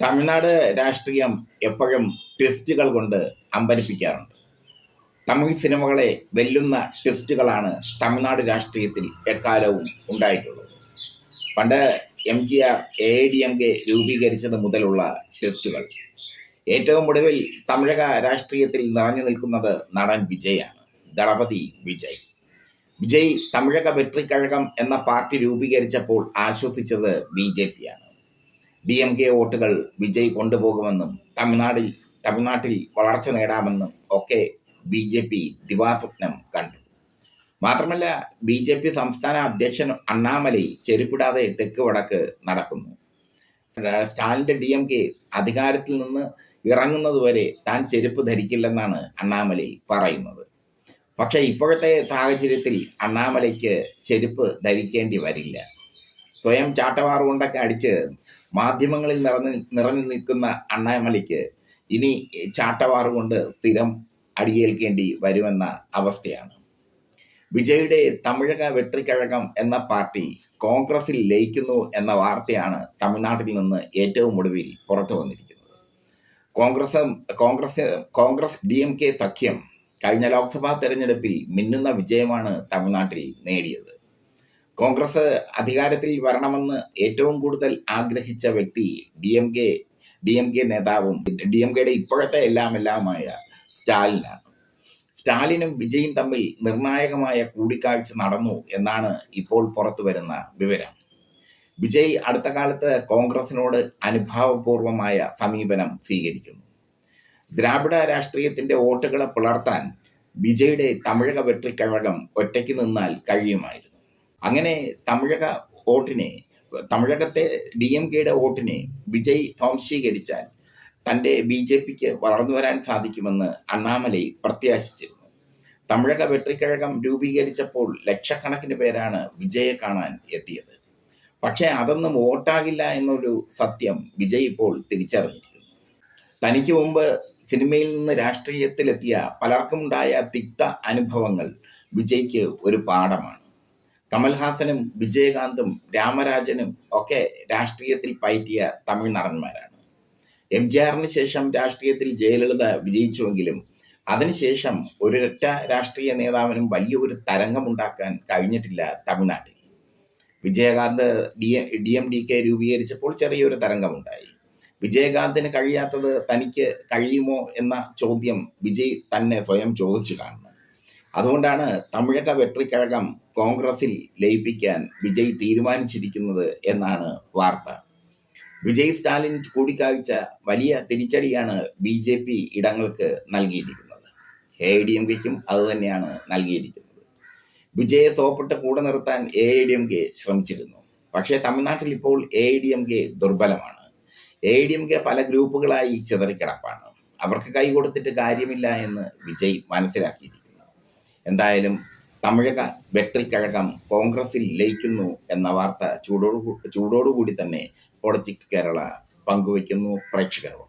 തമിഴ്നാട് രാഷ്ട്രീയം എപ്പോഴും ട്വിസ്റ്റുകൾ കൊണ്ട് അമ്പരിപ്പിക്കാറുണ്ട്. തമിഴ് സിനിമകളെ വെല്ലുന്ന ട്വിസ്റ്റുകളാണ് തമിഴ്നാട് രാഷ്ട്രീയത്തിൽ എക്കാലവും ഉണ്ടായിട്ടുള്ളത്. പണ്ട് M G R A D M K രൂപീകരിച്ചത് മുതലുള്ള ട്വിസ്റ്റുകൾ. ഏറ്റവും ഒടുവിൽ തമിഴക രാഷ്ട്രീയത്തിൽ നിറഞ്ഞു നിൽക്കുന്നത് നടൻ വിജയാണ് ദളപതി വിജയ്. വിജയ് തമിഴക വെട്രിക്കഴകം എന്ന പാർട്ടി രൂപീകരിച്ചപ്പോൾ ആശ്വസിച്ചത് ബി ജെ പിയാണ് ഡി എം കെ വോട്ടുകൾ വിജയ് കൊണ്ടുപോകുമെന്നും തമിഴ്നാടിൽ തമിഴ്നാട്ടിൽ വളർച്ച നേടാമെന്നും ഒക്കെ ബി ജെ പി ദിവാസ്വപ്നം കണ്ടു. മാത്രമല്ല ബി ജെ പി സംസ്ഥാന അധ്യക്ഷൻ അണ്ണാമലൈ ചെരുപ്പിടാതെ തെക്ക് വടക്ക് നടക്കുന്നു. സ്റ്റാലിന്റെ ഡി എം കെ അധികാരത്തിൽ നിന്ന് ഇറങ്ങുന്നതുവരെ താൻ ചെരുപ്പ് ധരിക്കില്ലെന്നാണ് അണ്ണാമലൈ പറയുന്നത്. പക്ഷേ ഇപ്പോഴത്തെ സാഹചര്യത്തിൽ അണ്ണാമലയ്ക്ക് ചെരുപ്പ് ധരിക്കേണ്ടി വരില്ല. സ്വയം ചാട്ടവാറുകൊണ്ടൊക്കെ അടിച്ച് മാധ്യമങ്ങളിൽ നിറഞ്ഞു നിറഞ്ഞു നിൽക്കുന്ന അണ്ണാമലയ്ക്ക് ഇനി ചാട്ടവാറ് കൊണ്ട് സ്ഥിരം അടിയേൽക്കേണ്ടി വരുമെന്ന അവസ്ഥയാണ്. വിജയുടെ തമിഴക വെട്രിക്കഴകം എന്ന പാർട്ടി കോൺഗ്രസിൽ ലയിക്കുന്നു എന്ന വാർത്തയാണ് തമിഴ്നാട്ടിൽ നിന്ന് ഏറ്റവും ഒടുവിൽ പുറത്തു വന്നിരിക്കുന്നത്. Congress Congress Congress D M K സഖ്യം കഴിഞ്ഞ ലോക്സഭാ തെരഞ്ഞെടുപ്പിൽ മിന്നുന്ന വിജയമാണ് തമിഴ്നാട്ടിൽ നേടിയത്. കോൺഗ്രസ് അധികാരത്തിൽ വരണമെന്ന് ഏറ്റവും കൂടുതൽ ആഗ്രഹിച്ച വ്യക്തി D M K D M K നേതാവും ഡി എം കെയുടെ ഇപ്പോഴത്തെ എല്ലാം എല്ലാമായ സ്റ്റാലിനാണ്. സ്റ്റാലിനും വിജയും തമ്മിൽ നിർണായകമായ കൂടിക്കാഴ്ച നടന്നു എന്നാണ് ഇപ്പോൾ പുറത്തു വരുന്ന വിവരം. വിജയ് അടുത്ത കാലത്ത് കോൺഗ്രസിനോട് അനുഭാവപൂർവമായ സമീപനം സ്വീകരിക്കുന്നു. ദ്രാവിഡ രാഷ്ട്രീയത്തിന്റെ വോട്ടുകളെ പുലർത്താൻ വിജയുടെ തമിഴക വെട്ടിക്കഴകം ഒറ്റയ്ക്ക് നിന്നാൽ കഴിയുമായിരുന്നു. അങ്ങനെ തമിഴക വോട്ടിനെ തമിഴകത്തെ ഡി എം കെയുടെ വോട്ടിനെ വിജയ് സ്വാംശീകരിച്ചാൽ തന്റെ ബി ജെ പിക്ക് വളർന്നു വരാൻ സാധിക്കുമെന്ന് അണ്ണാമലൈ പ്രത്യാശിച്ചിരുന്നു. തമിഴക വെട്രിക്കഴകം രൂപീകരിച്ചപ്പോൾ ലക്ഷക്കണക്കിന് പേരാണ് വിജയെ കാണാൻ എത്തിയത്. പക്ഷേ അതൊന്നും വോട്ടാകില്ല എന്നൊരു സത്യം വിജയ് ഇപ്പോൾ തിരിച്ചറിഞ്ഞിരിക്കുന്നു. തനിക്ക് മുമ്പ് സിനിമയിൽ നിന്ന് രാഷ്ട്രീയത്തിലെത്തിയ പലർക്കുമുണ്ടായ തിക്ത അനുഭവങ്ങൾ വിജയ്ക്ക് ഒരു പാഠമാണ്. കമൽഹാസനും വിജയകാന്തും രാമരാജനും ഒക്കെ രാഷ്ട്രീയത്തിൽ പയറ്റിയ തമിഴ് നടന്മാരാണ്. എം ജി ആറിന് ശേഷം രാഷ്ട്രീയത്തിൽ ജയലളിത വിജയിച്ചുവെങ്കിലും അതിനുശേഷം ഒരൊറ്റ രാഷ്ട്രീയ നേതാവിനും വലിയൊരു തരംഗമുണ്ടാക്കാൻ കഴിഞ്ഞിട്ടില്ല തമിഴ്നാട്ടിൽ. Vijayakanth D D M D K രൂപീകരിച്ചപ്പോൾ ചെറിയൊരു തരംഗമുണ്ടായി. വിജയകാന്തിന് കഴിയാത്തത് തനിക്ക് കഴിയുമോ എന്ന ചോദ്യം വിജയ് തന്നെ സ്വയം ചോദിച്ചു കാണുന്നു. അതുകൊണ്ടാണ് തമിഴക വെട്രിക്കഴകം കോൺഗ്രസിൽ ലയിപ്പിക്കാൻ വിജയ് തീരുമാനിച്ചിരിക്കുന്നത് എന്നാണ് വാർത്ത. വിജയ് സ്റ്റാലിൻ കൂടിക്കാഴ്ച വലിയ തിരിച്ചടിയാണ് ബി ജെ പി ഇടങ്ങൾക്ക് നൽകിയിരിക്കുന്നത്. എ ഐ ഡി എം കെക്കും അതുതന്നെയാണ് നൽകിയിരിക്കുന്നത്. വിജയെ തോപ്പിട്ട് കൂടെ നിർത്താൻ A I D M K ശ്രമിച്ചിരുന്നു. പക്ഷേ തമിഴ്നാട്ടിൽ ഇപ്പോൾ A I D M K ദുർബലമാണ്. A I D M K പല ഗ്രൂപ്പുകളായി ചിതറിക്കിടപ്പാണ്. അവർക്ക് കൈ കൊടുത്തിട്ട് കാര്യമില്ല എന്ന് വിജയ് മനസ്സിലാക്കിയിരിക്കുന്നു. എന്തായാലും തമിഴക വെട്രിക്കഴകം കോൺഗ്രസിൽ ലയിക്കുന്നു എന്ന വാർത്ത ചൂടോടു ചൂടോടുകൂടി തന്നെ പൊളിറ്റിക്സ് കേരള പങ്കുവയ്ക്കുന്നു പ്രേക്ഷകരോട്.